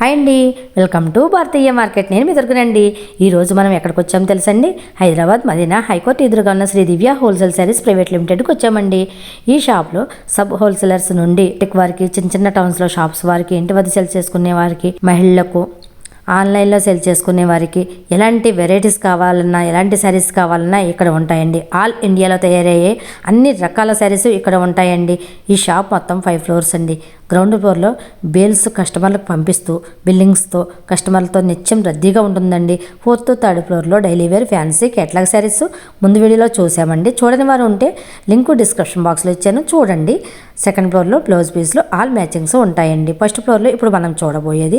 Hi అండి welcome to Bharatiya market. నేను మీ దొరకనండి ఈరోజు మనం ఎక్కడికి వచ్చామో తెలుసండి? హైదరాబాద్ మదీనా హైకోర్టు ఎదురుగా ఉన్న శ్రీ దివ్య హోల్సేల్ సారీస్ ప్రైవేట్ లిమిటెడ్కి వచ్చామండి. ఈ షాప్లో సబ్ హోల్సేలర్స్ నుండి టెక్ వారికి చిన్న చిన్న టౌన్స్లో షాప్స్ వారికి ఇంటి వద్ద సెల్ చేసుకునే వారికి మహిళలకు ఆన్లైన్లో సెల్ చేసుకునే వారికి ఎలాంటి వెరైటీస్ కావాలన్నా ఎలాంటి శారీస్ కావాలన్నా ఇక్కడ ఉంటాయండి. ఆల్ ఇండియాలో తయారయ్యే అన్ని రకాల శారీస్ ఇక్కడ ఉంటాయండి. ఈ షాప్ మొత్తం ఫైవ్ ఫ్లోర్స్ అండి. గ్రౌండ్ ఫ్లోర్లో బేల్స్ కస్టమర్లకు పంపిస్తూ బిల్లింగ్స్తో కస్టమర్లతో నిత్యం రద్దీగా ఉంటుందండి. ఫోర్త్ థర్డ్ ఫ్లోర్లో daily wear fancy catalogue saris. ముందు వీడియోలో చూసామండి. చూడని వారు ఉంటే లింక్ డిస్క్రిప్షన్ బాక్స్లో ఇచ్చాను. చూడండి. సెకండ్ ఫ్లోర్లో బ్లౌజ్ పీస్లు ఆల్ మ్యాచింగ్స్ ఉంటాయండి. ఫస్ట్ ఫ్లోర్లో ఇప్పుడు మనం చూడబోయేది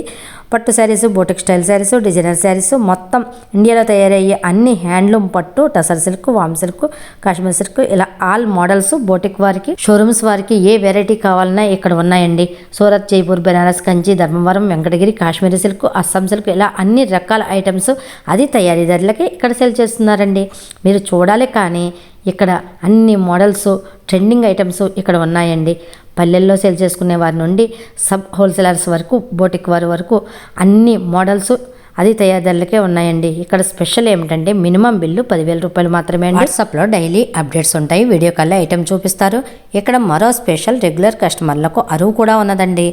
పట్టు saris boutique style saris designer saris. మొత్తం ఇండియాలో తయారయ్యే అన్ని హ్యాండ్లూమ్ పట్టు టసర్ సిల్క్ వామ్ సిల్క్ కాశ్మీర్ సిల్క్ ఇలా ఆల్ మోడల్స్ బోటిక్ వారికి షోరూమ్స్ వారికి ఏ వెరైటీ కావాలన్నా ఇక్కడ ఉన్నాయండి. సూరత్ జైపూర్ బెనారస్ కంచి ధర్మవరం వెంకటగిరి కాశ్మీరీ సిల్క్ అస్సాం సిల్క్ ఇలా అన్ని రకాల ఐటమ్స్ అది తయారీదారులకి ఇక్కడ సెల్ చేస్తున్నారండి. మీరు చూడాలి కానీ ఇక్కడ అన్ని మోడల్స్ ట్రెండింగ్ ఐటమ్స్ ఇక్కడ ఉన్నాయండి. పల్లెల్లో సేల్ చేసుకునే వారి నుండి సబ్ హోల్సేలర్స్ వరకు బోటిక్ వారి వరకు అన్ని మోడల్స్ అది తయారీదారులకే ఉన్నాయండి. ఇక్కడ స్పెషల్ ఏమిటంటే మినిమం బిల్లు పదివేల రూపాయలు మాత్రమే అండి. వాట్సాప్లో డైలీ అప్డేట్స్ ఉంటాయి. వీడియో కాల్లో ఐటెం చూపిస్తారు. ఇక్కడ మరో స్పెషల్ రెగ్యులర్ కస్టమర్లకు అరువు కూడా ఉన్నదండి.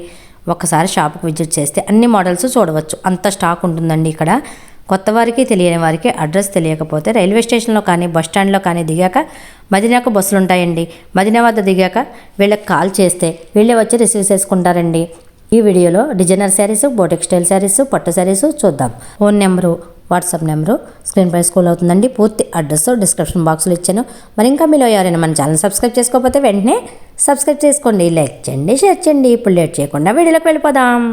ఒకసారి షాప్కి విజిట్ చేస్తే అన్ని మోడల్స్ చూడవచ్చు. అంత స్టాక్ ఉంటుందండి ఇక్కడ. కొత్త వారికి తెలియని వారికి అడ్రస్ తెలియకపోతే రైల్వే స్టేషన్లో కానీ బస్ స్టాండ్లో కానీ దిగాక మదినాకు బస్సులు ఉంటాయండి మదినా వద్ద దిగాక వీళ్ళకి కాల్ చేస్తే వీళ్ళే వచ్చి రిసీవ్ చేసుకుంటారండి. ఈ వీడియోలో designer saris boutique style saris పట్టు శారీస్ చూద్దాం. Phone number WhatsApp number screen పై స్కూల్ అవుతుందండి. పూర్తి అడ్రస్ డిస్క్రిప్షన్ బాక్స్లో ఇచ్చాను. మరి ఇంకా మీలో ఎవరైనా మన ఛానల్ సబ్స్క్రైబ్ చేసుకోకపోతే వెంటనే సబ్స్క్రైబ్ చేసుకోండి లైక్ చేయండి షేర్ చేయండి. ఇప్పుడు లేట్ చేయకుండా వీడియోలోకి వెళ్ళిపోదాం.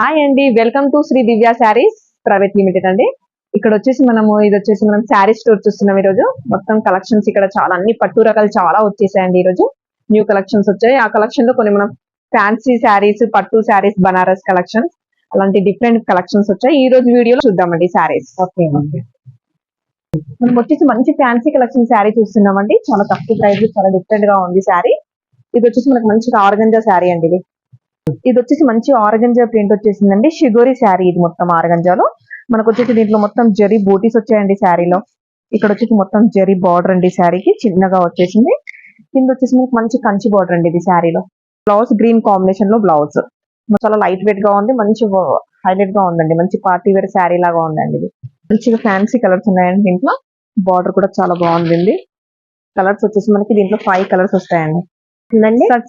హాయ్ అండి. Welcome to Shri Divya saris private limited అండి. ఇక్కడ వచ్చేసి మనము ఇది వచ్చేసి మనం శారీ స్టోర్ చూస్తున్నాం ఈరోజు. మొత్తం కలెక్షన్స్ ఇక్కడ చాలా అన్ని పట్టు రకాలు చాలా వచ్చేసాయండి ఈ రోజు న్యూ కలెక్షన్స్ వచ్చాయి. ఆ కలెక్షన్లో కొన్ని మనం ఫ్యాన్సీ శారీస్ పట్టు శారీస్ బనారస్ కలెక్షన్స్ అలాంటి డిఫరెంట్ కలెక్షన్స్ వచ్చాయి. ఈ రోజు వీడియోలో చూద్దామండి శారీస్ ఓకే మనం వచ్చేసి మంచి ఫ్యాన్సీ కలెక్షన్ శారీ చూస్తున్నామండి. చాలా తక్కువ ప్రైస్ చాలా డిఫరెంట్గా ఉంది శారీ ఇది వచ్చేసి మనకు మంచి ఆర్గంజా శారీ అండి ఇది. ఇది వచ్చేసి మంచి ఆర్గంజా ప్రింట్ వచ్చేసిందండి. షిగోరి శారీ ఇది మొత్తం ఆర్గంజాలో. మనకు వచ్చేసి దీంట్లో మొత్తం జరీ బూటీస్ వచ్చాయండి శారీలో ఇక్కడ వచ్చేసి మొత్తం జరీ బార్డర్ అండి శారీకి చిన్నగా వచ్చేసింది. కింద వచ్చేసి మనకి మంచి కంచి బార్డర్ అండి ఇది శారీలో బ్లౌజ్ గ్రీన్ కాంబినేషన్లో బ్లౌజ్. చాలా లైట్ వెయిట్గా ఉంది మంచి హైలైట్గా ఉందండి. మంచి పార్టీ వేర్ శారీ లాగా ఉందండి ఇది. మంచిగా ఫ్యాన్సీ కలర్స్ ఉన్నాయండి దీంట్లో. బార్డర్ కూడా చాలా బాగుంది కలర్స్ వచ్చేసి మనకి దీంట్లో ఫైవ్ కలర్స్ వస్తాయండి.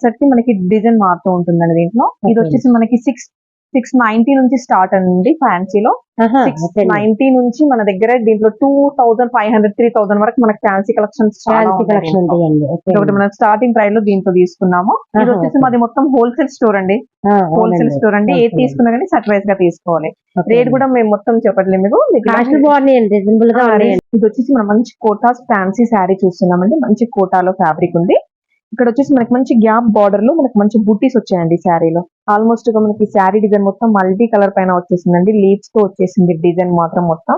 సెట్కి మనకి డిజైన్ మారుతూ ఉంటుందండి దీంట్లో. ఇది. వచ్చేసి మనకి సిక్స్ సిక్స్ నైన్టీ నుంచి స్టార్ట్ అండి ఫ్యాన్సీలో సిక్స్ నైన్టీ నుంచి మన దగ్గర దీంట్లో two thousand five hundred three thousand వరకు మనకి ఫ్యాన్సీ కలెక్షన్స్ కలెక్షన్ ఒకటి మనం స్టార్టింగ్ ప్రైస్లో దీంట్లో తీసుకున్నాము. ఇది వచ్చేసి. మాది మొత్తం హోల్సేల్ స్టోర్ అండి. హోల్సేల్ స్టోర్ అండి. ఏది. తీసుకున్నా కానీ వైస్గా తీసుకోవాలి. రేట్ కూడా మేము మొత్తం చెప్పట్లేదు మీకు. ఇది వచ్చేసి మనం మంచి కోటాస్ ఫ్యాన్సీ శారీ చూస్తున్నామండి. మంచి కోటాలో ఫ్యాబ్రిక్ ఉంది. ఇక్కడ వచ్చేసి మనకి మంచి గ్యాప్ బార్డర్లో మనకి మంచి బుట్టీస్ వచ్చాయండి శారీలో. ఆల్మోస్ట్గా మనకి శారీ డిజైన్ మొత్తం మల్టీ కలర్ పైన వచ్చేసిందండి. లీవ్స్తో వచ్చేసింది డిజైన్ మాత్రం మొత్తం.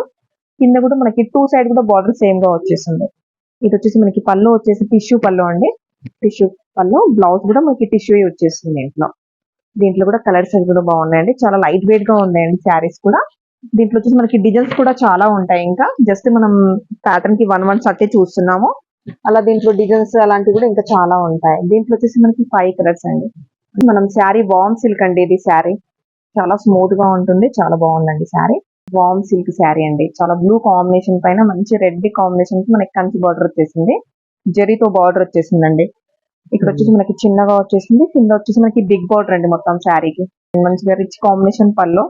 కింద కూడా మనకి టూ సైడ్ కూడా బార్డర్ సేమ్గా వచ్చేసింది. ఇది వచ్చేసి మనకి పళ్ళు వచ్చేసి టిష్యూ పళ్ళు అండి. టిష్యూ పళ్ళు బ్లౌజ్ కూడా మనకి టిష్యూ వచ్చేసింది దీంట్లో దీంట్లో కూడా కలర్స్ కూడా బాగున్నాయండి. చాలా లైట్ వెయిట్గా ఉన్నాయండి శారీస్ కూడా. దీంట్లో వచ్చేసి మనకి డిజైన్స్ కూడా చాలా ఉంటాయి ఇంకా. జస్ట్ మనం ప్యాటర్న్కి వన్ వన్ సట్టే చూస్తున్నాము. అలా దీంట్లో డిజైన్స్ అలాంటివి కూడా ఇంకా చాలా ఉంటాయి. దీంట్లో వచ్చేసి మనకి ఫైవ్ కలర్స్ అండి. మనం శారీ వామ్ సిల్క్ అండి ఇది శారీ. చాలా స్మూత్గా ఉంటుంది. చాలా బాగుందండి శారీ. వామ్ సిల్క్ శారీ అండి. చాలా బ్లూ కాంబినేషన్ పైన మంచి రెడ్ కాంబినేషన్కి మనకి కంచి బార్డర్ వచ్చేసింది. జరీతో బార్డర్ వచ్చేసిందండి. ఇక్కడ వచ్చేసి మనకి చిన్నగా వచ్చేసింది. కింద వచ్చేసి మనకి బిగ్ బార్డర్ అండి మొత్తం శారీకి. మంచిగా rich combination pallu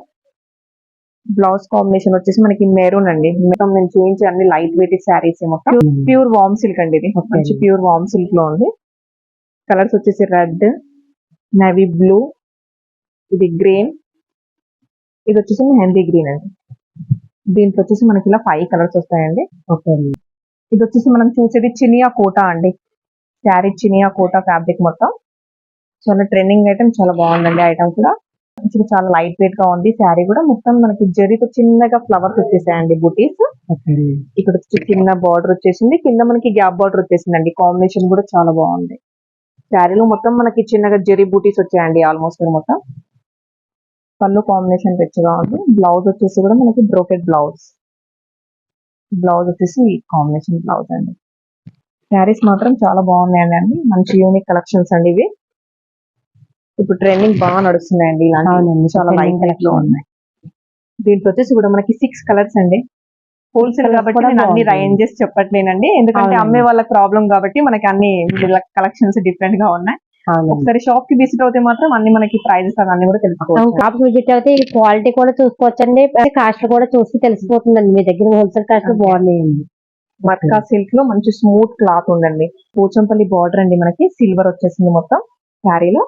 blouse combination వచ్చేసి మనకి మెరూన్ అండి. మొత్తం నేను చూపించే అన్ని లైట్ వెయిట్ శారీస్ మొత్తం. ప్యూర్ వామ్ సిల్క్ అండి ఇది. మంచి ప్యూర్ వామ్ సిల్క్లో ఉంది. కలర్స్ వచ్చేసి రెడ్ నవీ బ్లూ ఇది గ్రీన్ ఇది వచ్చేసి మెహందీ గ్రీన్ అండి. దీంట్లో వచ్చేసి మనకి ఇలా ఫైవ్ కలర్స్ వస్తాయండి. ఓకే ఇది వచ్చేసి మనం చూసేది చినియా కోటా అండి. శారీ చినియా కోటా ఫ్యాబ్రిక్ మొత్తం. చాలా ట్రెండింగ్ ఐటమ్ చాలా బాగుందండి ఐటమ్ కూడా. మంచిగా చాలా లైట్ వెయిట్గా ఉంది. శారీ కూడా మొత్తం మనకి జరీతో చిన్నగా ఫ్లవర్స్ వచ్చేసాయండి బుటీస్ ఇక్కడ చిన్న బార్డర్ వచ్చేసింది. కింద మనకి గ్యాప్ బార్డర్ వచ్చేసిందండి. కాంబినేషన్ కూడా చాలా బాగుంది. శారీలో మొత్తం మనకి చిన్నగా జరీ బూటీస్ వచ్చాయండి ఆల్మోస్ట్ మొత్తం. పళ్ళు కాంబినేషన్ రిచ్గా ఉంది. బ్లౌజ్ వచ్చేసి కూడా మనకి బ్రోకెట్ బ్లౌజ్ బ్లౌజ్ వచ్చేసి కాంబినేషన్ బ్లౌజ్ అండి. శారీస్ మాత్రం చాలా బాగున్నాయండి. అండి మంచి యూనిక్ కలెక్షన్స్ అండి ఇవి. ఇప్పుడు ట్రెండింగ్ బాగా నడుస్తున్నాయండి. ఇలాంటి చాలా లైట్లో collection. ఉన్నాయి. దీంట్లో వచ్చేసి కూడా మనకి సిక్స్ కలర్స్ అండి. హోల్సేల్ కాబట్టి నేను అన్ని. రేంజెస్ చెప్పట్లేనండి. ఎందుకంటే. అమ్మే వాళ్ళకి ప్రాబ్లం కాబట్టి మనకి అన్ని కలెక్షన్స్ డిఫరెంట్గా ఉన్నాయి. ఒకసారి షాప్కి విజిట్ అవుతే మాత్రం అన్ని మనకి ప్రైజెస్ అవన్నీ కూడా తెలుసుకోవచ్చు. షాప్ విజిట్ అయితే ఈ క్వాలిటీ కూడా చూసుకోవచ్చండి. కాస్ట్ కూడా చూసి తెలిసిపోతుందండి. మీ దగ్గర హోల్సేల్ కాస్ట్. బాగున్నాయండి. మట్కా సిల్క్లో మంచి స్మూత్ క్లాత్ ఉందండి. పోచంపల్లి బార్డర్ అండి మనకి. సిల్వర్ వచ్చేసింది మొత్తం. శారీలో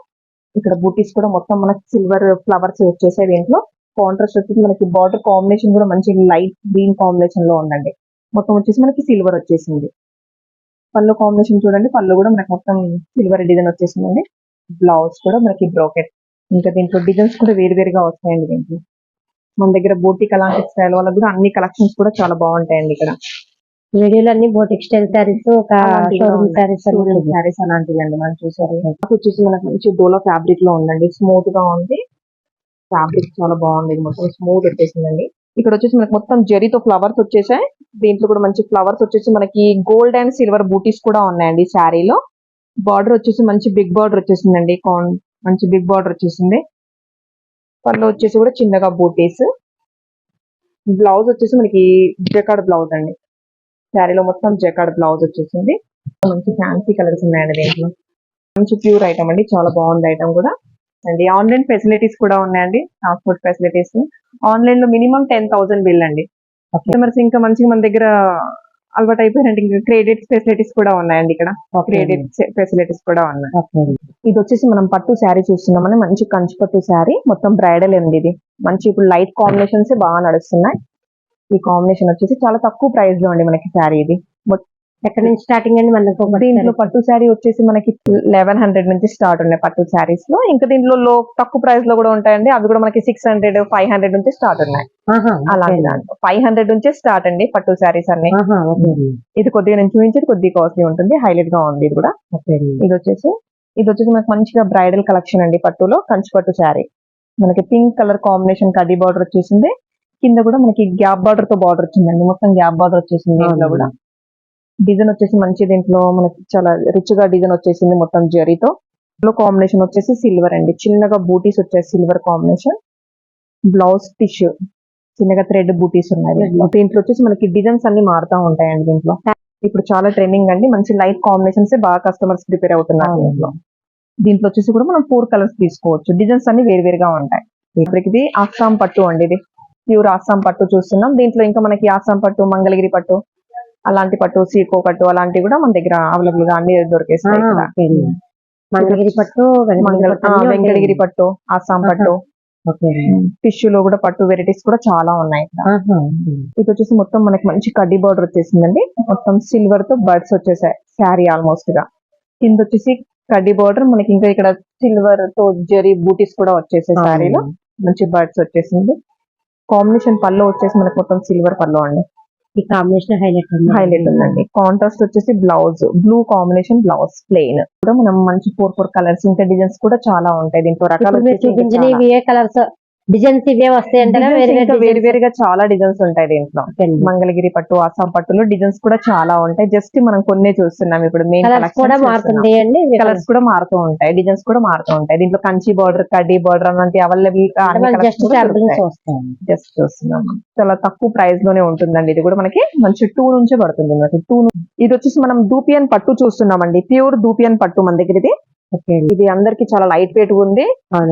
ఇక్కడ బూటీస్ కూడా మొత్తం మనకి సిల్వర్ ఫ్లవర్స్ వచ్చేసాయి దీంట్లో. కాంట్రాస్ట్ వచ్చేసి మనకి బార్డర్ కాంబినేషన్ కూడా మంచి లైట్ గ్రీన్ కాంబినేషన్లో ఉందండి. మొత్తం వచ్చేసి మనకి సిల్వర్ వచ్చేసింది. పళ్ళు కాంబినేషన్ చూడండి. పళ్ళు కూడా మనకి మొత్తం సిల్వర్ డిజైన్ వచ్చేసిందండి. బ్లౌజ్ కూడా మనకి బ్రోకెట్ ఇంకా దీంట్లో డిజైన్స్ కూడా వేరు వేరుగా వస్తాయండి దీంట్లో. మన దగ్గర బోటిక్ అలాంటి స్టైల్ వాళ్ళకి కూడా అన్ని కలెక్షన్స్ కూడా చాలా బాగుంటాయండి ఇక్కడ. వీడియోలో అన్ని బోటిక్ స్టైల్ శారీస్ ఒక షోరూమ్ షోరూమ్ శారీస్ అలాంటివి అండి మనం చూసారు వచ్చేసి మనకు మంచి డోలో ఫ్యాబ్రిక్లో ఉందండి. స్మూత్గా ఉంది. ఫ్యాబ్రిక్ చాలా బాగుంది. మొత్తం స్మూత్ వచ్చేసిందండి. ఇక్కడ వచ్చేసి మనకి మొత్తం జరీతో ఫ్లవర్స్ వచ్చేసాయి. దీంట్లో కూడా మంచి ఫ్లవర్స్ వచ్చేసి మనకి గోల్డ్ అండ్ సిల్వర్ బూటీస్ కూడా ఉన్నాయండి శారీలో. బార్డర్ వచ్చేసి మంచి బిగ్ బార్డర్ వచ్చేసిందండి. కాన్- మంచి బిగ్ బార్డర్ వచ్చేసింది. పళ్ళు వచ్చేసి కూడా చిన్నగా బూటీస్ బ్లౌజ్ వచ్చేసి మనకి జకాడ్ బ్లౌజ్ అండి. శారీలో మొత్తం జకాడ్ బ్లౌజ్ వచ్చేసింది. మంచి ఫ్యాన్సీ కలర్స్ ఉన్నాయండి దీంట్లో. మంచి ప్యూర్ ఐటమ్ అండి. చాలా బాగుంది ఐటమ్ కూడా. అండి ఆన్లైన్ ఫెసిలిటీస్ కూడా ఉన్నాయండి. ట్రాన్స్పోర్ట్ ఫెసిలిటీస్ ఆన్లైన్లో మినిమం టెన్ థౌసండ్ బిల్ అండి. కస్టమర్స్ ఇంకా మంచిగా మన దగ్గర అలవాటు అయిపోయినట్టు ఇంకా క్రెడిట్ ఫెసిలిటీస్ కూడా ఉన్నాయండి ఇక్కడ. క్రెడిట్ ఫెసిలిటీస్ కూడా ఉన్నాయి. ఇది వచ్చేసి మనం పట్టు శారీ చూస్తున్నామని మంచి కంచి పట్టు శారీ. మొత్తం బ్రైడల్ అండి ఇది. మంచి ఇప్పుడు లైట్ కాంబినేషన్స్ బాగా నడుస్తున్నాయి. ఈ కాంబినేషన్ వచ్చేసి చాలా తక్కువ ప్రైస్లో అండి మనకి శారీ ఇది. ఎక్కడి నుంచి స్టార్టింగ్ అండి మనకు దీంట్లో పట్టు శారీ వచ్చేసి మనకి లెవెన్ హండ్రెడ్ నుంచి స్టార్ట్ ఉన్నాయి పట్టు శారీస్లో. ఇంకా దీంట్లో లో తక్కువ ప్రైస్లో కూడా ఉంటాయండి. అవి కూడా మనకి సిక్స్ హండ్రెడ్ ఫైవ్ హండ్రెడ్ నుంచి స్టార్ట్ ఉన్నాయి. దాంట్లో. ఫైవ్ హండ్రెడ్ నుంచే స్టార్ట్ అండి పట్టు శారీస్ అన్ని. ఇది కొద్దిగా నేను చూపించేది కొద్దిగా కాస్ట్లీ ఉంటుంది. హైలైట్గా ఉంది ఇది కూడా. ఇది వచ్చేసి ఇది వచ్చేసి మనకి మంచిగా బ్రైడల్ కలెక్షన్ అండి పట్టులో కంచి పట్టు శారీ మనకి పింక్ కలర్ కాంబినేషన్ కడ్డీ బార్డర్ వచ్చేసింది. కింద కూడా మనకి గ్యాప్ బార్డర్తో బార్డర్ వచ్చిందండి. మొత్తం గ్యాప్ బార్డర్ వచ్చేసింది దీంట్లో కూడా. డిజైన్ వచ్చేసి మంచి దీంట్లో మనకి చాలా రిచ్గా డిజైన్ వచ్చేసింది మొత్తం జరీతో కాంబినేషన్ వచ్చేసి సిల్వర్ అండి. చిన్నగా బూటీస్ వచ్చేసి సిల్వర్ కాంబినేషన్ బ్లౌజ్ టిష్యూ చిన్నగా థ్రెడ్ బూటీస్ ఉన్నాయి. దీంట్లో. వచ్చేసి మనకి డిజైన్స్ అన్ని మారుతా ఉంటాయండి దీంట్లో. ఇప్పుడు చాలా ట్రెండింగ్ అండి. మంచి లైట్ కాంబినేషన్స్ బాగా కస్టమర్స్ ప్రిపేర్ అవుతున్నారు. దీంట్లో. దీంట్లో వచ్చేసి కూడా మనం ఫోర్ కలర్స్ తీసుకోవచ్చు. డిజైన్స్ అన్ని వేరు వేరుగా ఉంటాయి. ఇప్పటికి ఇది అస్సాం పట్టు అండి ఇది. ప్యూర్ అస్సాం పట్టు చూస్తున్నాం. దీంట్లో ఇంకా మనకి అస్సాం పట్టు మంగళగిరి పట్టు అలాంటి పట్టు సీకో పట్టు అలాంటివి కూడా మన దగ్గర అవైలబుల్గా అన్ని దొరికేస్తాయి. మంగళగిరి పట్టు వెంకటగిరి పట్టు ఆ, అన్నీ వెంకటగిరి ఉంటాయండి. పట్టు. టిష్యూ లో కూడా పట్టు వెరైటీస్ కూడా చాలా ఉన్నాయి. ఇది వచ్చేసి మొత్తం మనకి మంచి కడ్డీ బార్డర్ వచ్చేసిందండి. మొత్తం సిల్వర్తో బర్డ్స్ వచ్చేసాయి. శారీ ఆల్మోస్ట్గా. కింద వచ్చేసి కడ్డీ బార్డర్ మనకి ఇంకా ఇక్కడ సిల్వర్తో జరీ బూటీస్ కూడా వచ్చేసాయి శారీలో మంచి బర్డ్స్ వచ్చేసింది. కాంబినేషన్ పళ్ళు వచ్చేసి మనకి మొత్తం సిల్వర్ పళ్ళు అండి. ఈ కాంబినేషన్ హైలైట్ హైలైట్ ఉందండి. కాంట్రాస్ట్ వచ్చేసి blouse blue combination blouse plain. కూడా మనం మంచి ఫోర్ ఫోర్ కలర్స్ ఇంకా డిజైన్స్ కూడా చాలా ఉంటాయి. దీంట్లో రకాలు కలర్స్? డిజైన్స్ ఇవే వస్తాయి అంటారా? Designs వేరే వేరుగా చాలా డిజైన్స్ ఉంటాయి దీంట్లో. మంగళగిరి పట్టు అస్సాం పట్టులో డిజైన్స్ కూడా చాలా ఉంటాయి. జస్ట్ మనం కొన్నే చూస్తున్నాం. ఇప్పుడు మెయిన్ కలర్స్ కూడా అండి కలర్స్ కూడా? మారుతూ ఉంటాయి. డిజైన్స్ కూడా మారుతూ ఉంటాయి. దీంట్లో కంచి బార్డర్ కడ్డీ బార్డర్ అలాంటి అవైలబుల్ జస్ట్ జస్ట్ చూస్తున్నాం. చాలా తక్కువ ప్రైస్లోనే ఉంటుందండి. ఇది కూడా మనకి మంచి టూ నుంచే పడుతుంది మనకి. టూ ఇది వచ్చేసి మనం దూపియన్ పట్టు చూస్తున్నామండి. ప్యూర్ దూపియన్ పట్టు మన దగ్గర ఇది. ఇది అందరికి చాలా లైట్ వెయిట్ ఉంది.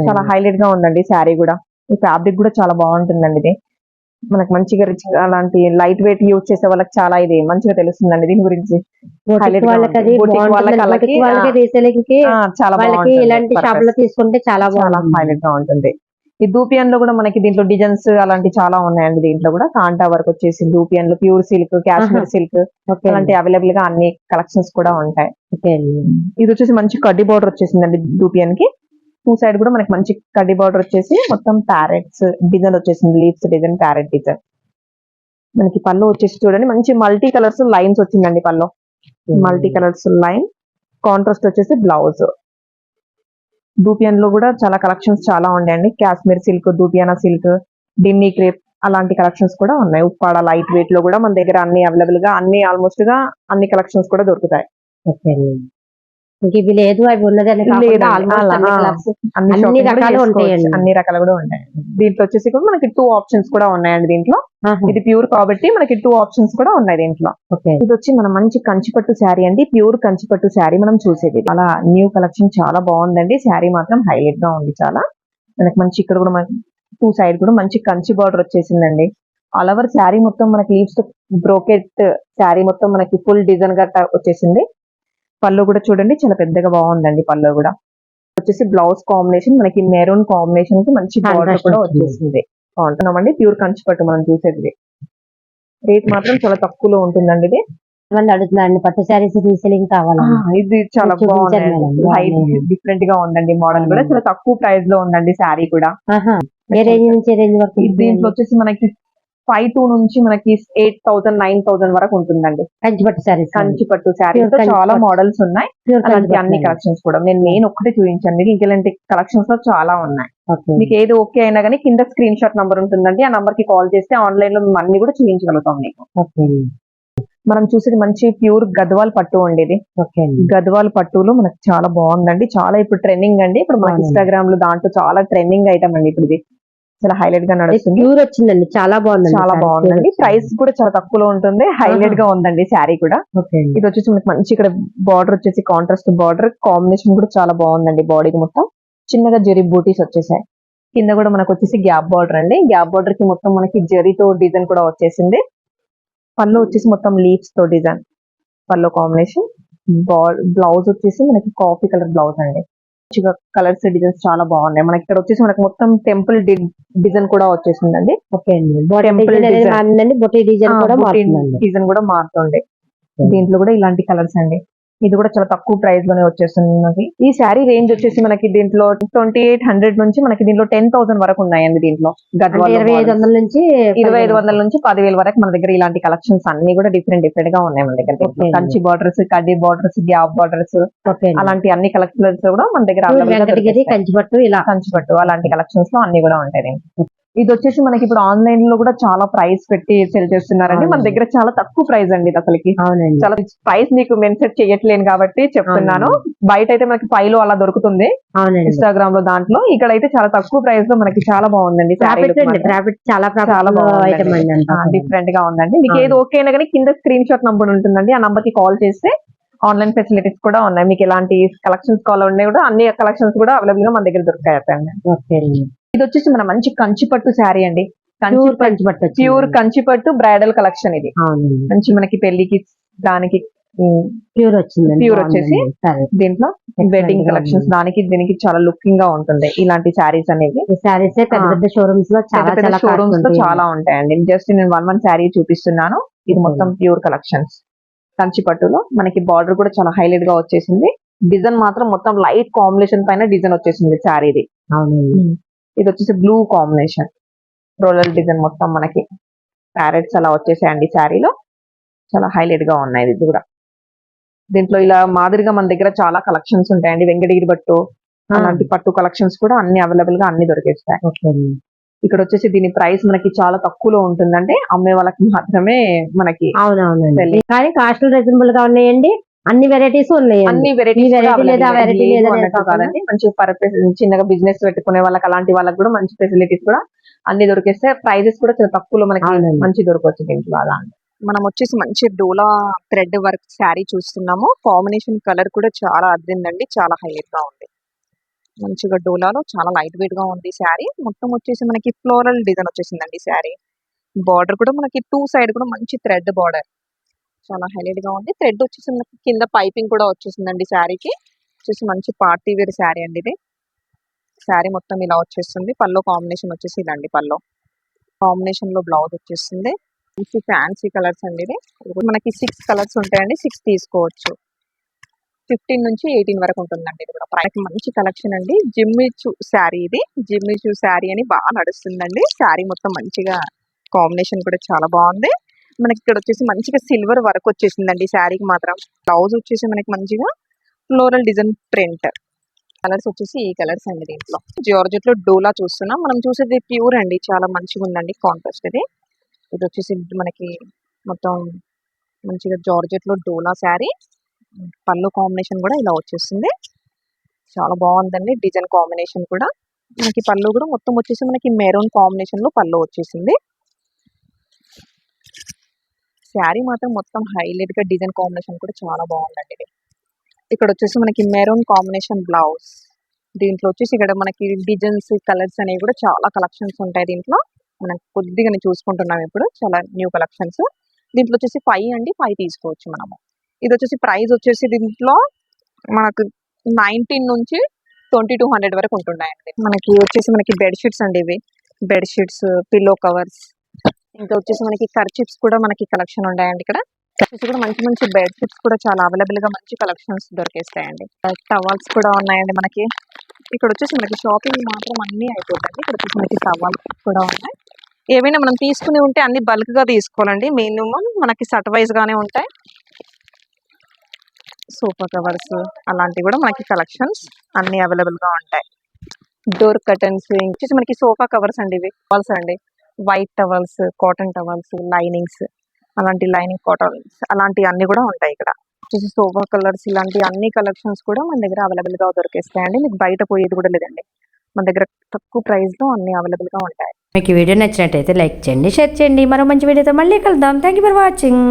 చాలా హైలైట్గా ఉందండి శారీ కూడా. ఈ ఫ్యాబ్రిక్ కూడా చాలా బాగుంటుందండి ఇది. మనకు మంచిగా రిచ్ అలాంటి లైట్ వెయిట్ యూజ్ చేసే వాళ్ళకి చాలా ఇది మంచిగా తెలుస్తుందండి దీని గురించి. ఉంటుంది. హైలైట్గా ఈ దూపియన్లో కూడా మనకి దీంట్లో డిజైన్స్ అలాంటి చాలా ఉన్నాయండి దీంట్లో కూడా. కాంటా వర్క్ వచ్చేసి దూపియన్లో ప్యూర్ సిల్క్ కాశ్మీర్ సిల్క్ అలాంటి అవైలబుల్గా అన్ని కలెక్షన్స్ కూడా ఉంటాయి. ఇది వచ్చేసి మంచి కడ్డీ బార్డర్ వచ్చేసిందండి దూపియన్కి టూ సైడ్ కూడా మనకి మంచి కడ్డీ బార్డర్ వచ్చేసి మొత్తం ప్యారెట్స్ డిజైన్ వచ్చేసింది లీవ్స్ డిజైన్ ప్యారెట్ డిజైన్. మనకి పళ్ళు వచ్చేసి చూడండి మంచి మల్టీ కలర్స్ లైన్స్ వచ్చిందండి pallu. Multi colours line. Contrast వచ్చేసి బ్లౌజ్. దూపియన్లో కూడా చాలా కలెక్షన్స్ చాలా ఉన్నాయండి. కాశ్మీర్ సిల్క్ దూపియానా సిల్క్ డిమ్నీ క్రేప్ అలాంటి కలెక్షన్స్ కూడా ఉన్నాయి. ఉప్పాడ లైట్ వెయిట్లో కూడా మన దగ్గర అన్ని అవైలబుల్గా అన్ని ఆల్మోస్ట్గా అన్ని కలెక్షన్స్ కూడా దొరుకుతాయి. ఇంక ఇవి లేదు అవి ఉన్నదని అన్ని రకాలు. ఉంటాయండి. అన్ని రకాలు కూడా ఉంటాయి. దీంట్లో వచ్చేసి కూడా మనకి టూ ఆప్షన్స్ కూడా ఉన్నాయండి దీంట్లో. ఇది ప్యూర్ కాబట్టి మనకి టూ ఆప్షన్స్ కూడా ఉన్నాయి దీంట్లో. ఓకే. ఇది వచ్చి మన మంచి కంచిపట్టు శారీ అండి. ప్యూర్ కంచిపట్టు శారీ మనం చూసేది. అలా న్యూ కలెక్షన్ చాలా బాగుందండి. శారీ మాత్రం హైలైట్గా ఉంది చాలా. మనకి మంచి ఇక్కడ కూడా మనకి టూ సైడ్ కూడా మంచి కంచి బార్డర్ వచ్చేసిందండి. ఆల్ ఓవర్ శారీ మొత్తం మనకి లీవ్స్ బ్రోకెట్ శారీ మొత్తం మనకి ఫుల్ డిజైన్గా ట- వచ్చేసింది. పళ్ళు కూడా చూడండి చాలా పెద్దగా బాగుందండి పళ్ళు కూడా. వచ్చేసి బ్లౌజ్ కాంబినేషన్ మనకి మెరూన్ కాంబినేషన్కి మంచి బార్డర్ కూడా. వచ్చేసింది. బాగుంటున్నామండి ప్యూర్ కంచిపట్టు మనం చూసేది. రేట్ మాత్రం చాలా తక్కువలో ఉంటుందండి ఇది. మంది అడుగుతున్నారండి పట్టు శారీస్ రీసెలింగ్ కావాలా? ఇది చాలా బాగుంది. డిఫరెంట్గా ఉందండి మోడల్ కూడా చాలా తక్కువ ప్రైస్లో ఉందండి శారీ కూడా. ఆహా, ఏ రేంజ్ నుంచి ఏ రేంజ్ వరకు ఇది దీంట్లో వచ్చేసి మనకి ఫైవ్ టూ నుంచి మనకి ఎయిట్ థౌసండ్ నైన్ థౌసండ్ వరకు ఉంటుందండి. కంచి పట్టు శారీస్ కంచి పట్టు శారీస్ చాలా. మోడల్స్ ఉన్నాయి. అలాంటి అన్ని కలెక్షన్స్ కూడా. నేను మెయిన్ ఒక్కటే చూపించండి. ఇంకెలాంటి కలెక్షన్స్లో చాలా ఉన్నాయి. మీకు ఏది ఓకే అయినా కానీ కింద స్క్రీన్ షాట్ నంబర్ ఉంటుందండి. ఆ నంబర్కి కాల్ చేస్తే ఆన్లైన్లో మేము అన్ని కూడా చూపించగలుగుతాం మీకు. మనం చూసేది మంచి ప్యూర్ గద్వాల్ పట్టు అండి ఇది. గద్వాల్ పట్టులో మనకి చాలా బాగుందండి. చాలా ఇప్పుడు ట్రెండింగ్ అండి. ఇప్పుడు అవునండి. ఇన్స్టాగ్రామ్లో దాంట్లో చాలా ట్రెండింగ్ ఐటమ్ అండి ఇప్పుడు ఇది. చాలా హైలైట్గా నడుస్తుంది. ప్యూర్ వచ్చిందండి. చాలా బాగుందండి చాలా. బాగుందండి. ప్రైస్ కూడా చాలా తక్కువలో ఉంటుంది. హైలైట్గా ఉందండి శారీ కూడా. ఇది వచ్చేసి మనకి మంచి ఇక్కడ బార్డర్ వచ్చేసి కాంట్రాస్ట్ బార్డర్ కాంబినేషన్ కూడా చాలా బాగుందండి బాడీకి మొత్తం. చిన్నగా జరీ బూటీస్ వచ్చేసాయి. కింద కూడా మనకు వచ్చేసి గ్యాప్ బార్డర్ అండి. గ్యాప్ బార్డర్కి మొత్తం మనకి జరీతో డిజైన్ కూడా వచ్చేసింది. పళ్ళు వచ్చేసి మొత్తం లీవ్స్తో డిజైన్ పళ్ళు కాంబినేషన్ బ్లౌజ్ వచ్చేసి మనకి కాఫీ కలర్ బ్లౌజ్ అండి. మంచిగా కలర్స్ డిజైన్స్ చాలా బాగున్నాయి. మనకి ఇక్కడ వచ్చేసి మనకి మొత్తం టెంపుల్ డిజైన్ కూడా వచ్చేసిందండి. ఓకే అండి. మారుతుందండి. డిజైన్ కూడా మారుతుంది దీంట్లో కూడా ఇలాంటి కలర్స్ అండి. ఇది కూడా చాలా తక్కువ ప్రైస్లోనే వచ్చేస్తుంది మనకి ఈ శారీ రేంజ్ వచ్చేసి మనకి దీంట్లో ట్వంటీ ఎయిట్ హండ్రెడ్ నుంచి మనకి దీంట్లో టెన్ థౌసండ్ వరకు ఉన్నాయండి దీంట్లో. ఇరవై ఐదు వందల నుంచి ఇరవై ఐదు వందల నుంచి పదివేల వరకు మన దగ్గర ఇలాంటి కలెక్షన్స్ అన్ని కూడా డిఫరెంట్ డిఫరెంట్గా ఉన్నాయి మన దగ్గర. కంచి బార్డర్స్ కడ్డీ బార్డర్స్ గ్యాప్ బార్డర్స్. అలాంటి అన్ని కలెక్షన్స్ కూడా మన దగ్గర దొరుకుతాయి. కంచిపట్టు ఇలా. కంచిపట్టు అలాంటి కలెక్షన్స్లో అన్ని కూడా ఉంటాయి ఇది వచ్చేసి మనకి ఇప్పుడు ఆన్లైన్లో కూడా చాలా ప్రైస్ పెట్టి సెల్ చేస్తున్నారండి. మన. దగ్గర చాలా తక్కువ ప్రైస్ అండి ఇది అసలుకి. చాలా ప్రైస్ మీకు మెన్షన్ చేయట్లేను కాబట్టి చెప్తున్నాను. బయట అయితే మనకి ఫైవ్లో అలా దొరుకుతుంది. ఇన్స్టాగ్రామ్లో దాంట్లో. ఇక్కడ అయితే చాలా తక్కువ ప్రైస్లో మనకి చాలా బాగుందండి చాలా చాలా. డిఫరెంట్గా ఉందండి. మీకు. ఏది ఓకే అయినా కానీ కింద స్క్రీన్ షాట్ నంబర్ ఉంటుందండి. ఆ నంబర్కి కాల్ చేస్తే ఆన్లైన్ ఫెసిలిటీస్ కూడా ఉన్నాయి. మీకు ఎలాంటి కలెక్షన్స్ కావాలన్నా కూడా అన్ని కలెక్షన్స్ కూడా అవైలబుల్గా మన దగ్గర దొరుకుతాయి ఓకే అండి. ఇది వచ్చేసి మన మంచి కంచి పట్టు శారీ అండి. కంచి ప్యూర్ కంచిపట్టు వచ్చింది. ప్యూర్ కంచి పట్టు బ్రైడల్ కలెక్షన్ ఇది. మంచి మనకి పెళ్ళికి దానికి ప్యూర్ Pure బాగుందండి. వచ్చేసి దీంట్లో వెడ్డింగ్ కలెక్షన్స్. దానికి దీనికి చాలా లుకింగ్గా ఉంటుంది ఇలాంటి శారీస్ అనేవి. ఈ సారీస్ పెద్ద. పెద్ద షోరూమ్స్లో చాలా పెద్ద షోరూమ్స్లో చాలా ఉంటాయండి. జస్ట్ నేను వన్ వన్ శారీ చూపిస్తున్నాను. ఇది. మొత్తం ప్యూర్ కలెక్షన్స్ కంచి పట్టులో మనకి బార్డర్ కూడా చాలా హైలైట్గా వచ్చేసింది. డిజైన్ మాత్రం మొత్తం లైట్ కాంబినేషన్ పైన డిజైన్ వచ్చేసింది శారీది. ఇది వచ్చేసి బ్లూ కాంబినేషన్ రోలర్ డిజైన్ మొత్తం మనకి ప్యారెట్స్ అలా వచ్చేసాయండి శారీలో. చాలా హైలైట్గా ఉన్నాయి ఇది కూడా. దీంట్లో ఇలా మాదిరిగా మన దగ్గర చాలా కలెక్షన్స్ ఉంటాయండి. వెంకటగిరి పట్టు అలాంటి పట్టు కలెక్షన్స్ కూడా అన్ని అవైలబుల్గా అన్ని దొరికేస్తాయి. ఇక్కడ వచ్చేసి దీని ప్రైస్ మనకి చాలా తక్కువలో ఉంటుందంటే అమ్మే వాళ్ళకి మాత్రమే మనకి అవునవునండి. కానీ కాస్ట్ రీజనబుల్గా ఉన్నాయండి. అన్ని వెరైటీస్ ఉన్నాయండి అన్ని కాకుండా- కాదండి మంచి పర్పస్ చిన్నగా బిజినెస్ పెట్టుకునే వాళ్ళకి అలాంటి వాళ్ళకి కూడా మంచి ఫెసిలిటీస్ కూడా అన్ని దొరికేస్తే ప్రైజెస్ కూడా చాలా తక్కువలో మనకి. మంచి దొరకవచ్చు దీంట్లో అలా మనం వచ్చేసి మంచి డోలా థ్రెడ్ వర్క్ శారీ చూస్తున్నాము. కాంబినేషన్ కలర్ కూడా చాలా అద్దిందండి చాలా హైలైట్గా ఉంది. మంచిగా డోలాలో చాలా లైట్ వెయిట్గా ఉంది శారీ మొత్తం వచ్చేసి మనకి ఫ్లోరల్ డిజైన్ వచ్చేసిందండి శారీ బార్డర్ కూడా మనకి టూ సైడ్ కూడా మంచి థ్రెడ్ బార్డర్ చాలా హైలైట్గా ఉంది. థ్రెడ్ వచ్చేసి మనకి కింద పైపింగ్ కూడా వచ్చేసిందండి శారీకి. వచ్చేసి మంచి పార్టీ వేర్ శారీ అండి ఇది. శారీ మొత్తం ఇలా వచ్చేస్తుంది. పల్లో కాంబినేషన్ వచ్చేసి ఇదండి పల్లో. కాంబినేషన్లో బ్లౌజ్ వచ్చేస్తుంది మంచి ఫ్యాన్సీ కలర్స్ అండి ఇది. మనకి సిక్స్ కలర్స్ ఉంటాయండి. సిక్స్ తీసుకోవచ్చు. ఫిఫ్టీన్ నుంచి ఎయిటీన్ వరకు ఉంటుందండి ఇది కూడా. ప్రైస్ మంచి కలెక్షన్ అండి. జిమ్మిచు శారీ ఇది. జిమ్మిచు శారీ అని బాగా నడుస్తుందండి. శారీ మొత్తం మంచిగా కాంబినేషన్ కూడా చాలా బాగుంది. మనకి ఇక్కడ వచ్చేసి మంచిగా సిల్వర్ వర్క్ వచ్చేసిందండి శారీకి మాత్రం. బ్లౌజ్ వచ్చేసి మనకి మంచిగా ఫ్లోరల్ డిజైన్ ప్రింట్. కలర్స్ వచ్చేసి ఈ కలర్స్ అండి దీంట్లో. జార్జెట్లో డోలా చూస్తున్నాం. మనం చూసేది ప్యూర్ అండి. చాలా మంచిగా ఉందండి కాంట్రాస్ట్ ఇది. ఇది వచ్చేసి మనకి మొత్తం మంచిగా జార్జెట్లో డోలా శారీ. పళ్ళు కాంబినేషన్ కూడా ఇలా వచ్చేస్తుంది. చాలా బాగుందండి డిజైన్ కాంబినేషన్ కూడా. మనకి పళ్ళు కూడా మొత్తం వచ్చేసి మనకి మెరూన్ కాంబినేషన్లో పళ్ళు వచ్చేసింది. శారీ మాత్రం మొత్తం హైలైట్గా డిజైన్ కాంబినేషన్ కూడా చాలా బాగుందండి ఇది. ఇక్కడ వచ్చేసి మనకి మెరూన్ కాంబినేషన్ బ్లౌజ్ దీంట్లో వచ్చేసి ఇక్కడ మనకి డిజైన్స్ కలర్స్ అనేవి కూడా చాలా కలెక్షన్స్ ఉంటాయి దీంట్లో. మనం కొద్దిగా చూసుకుంటున్నాం ఇప్పుడు చాలా న్యూ కలెక్షన్స్ దీంట్లో వచ్చేసి ఫైవ్ అండి ఫైవ్ తీసుకోవచ్చు మనము. ఇది వచ్చేసి ప్రైస్ వచ్చేసి దీంట్లో మనకు నైన్టీన్ నుంచి ట్వంటీ టూ హండ్రెడ్ వరకు ఉంటున్నాయండి. మనకి వచ్చేసి మనకి బెడ్షీట్స్ అండి ఇవి. బెడ్షీట్స్ పిల్లో కవర్స్ ఇంకా వచ్చేసి మనకి కర్చిప్స్ కూడా మనకి కలెక్షన్ ఉన్నాయండి ఇక్కడ. కర్చిప్స్ కూడా మంచి మంచి బెడ్షీట్స్ కూడా చాలా అవైలబుల్గా మంచి కలెక్షన్స్ దొరికేస్తాయండి. టవల్స్ కూడా ఉన్నాయండి మనకి. ఇక్కడ వచ్చేసి మనకి షాపింగ్ మాత్రం అన్ని అయిపోతుంది ఇక్కడ వచ్చేసి మనకి టవల్స్ కూడా ఉన్నాయి. ఏవైనా మనం తీసుకుని ఉంటే అన్ని బల్క్గా తీసుకోవాలండి. మినిమం మనకి సట్ వైజ్ గానే ఉంటాయి. సోఫా కవర్స్ అలాంటివి కూడా మనకి కలెక్షన్స్ అన్ని అవైలబుల్గా ఉంటాయి. డోర్ కర్టన్స్ వచ్చేసి మనకి సోఫా కవర్స్ అండి ఇవి. టవల్స్ అండి. White towels cotton towels linings అలాంటి లైనింగ్ కాటన్స్ అలాంటివి అన్ని కూడా ఉంటాయి ఇక్కడ. వచ్చేసి సోఫా కలర్స్ ఇలాంటి అన్ని కలెక్షన్స్ కూడా మన దగ్గర అవైలబుల్గా దొరికేస్తాయండి. మీకు బయట పోయేది కూడా లేదండి. మన దగ్గర తక్కువ ప్రైస్లో అన్ని అవైలబుల్గా ఉంటాయి. మీకు వీడియో నచ్చినట్టయితే లైక్ చేయండి షేర్ చేయండి. మరో మంచి వీడియోతో మళ్ళీ కలుద్దాం. Thank you for watching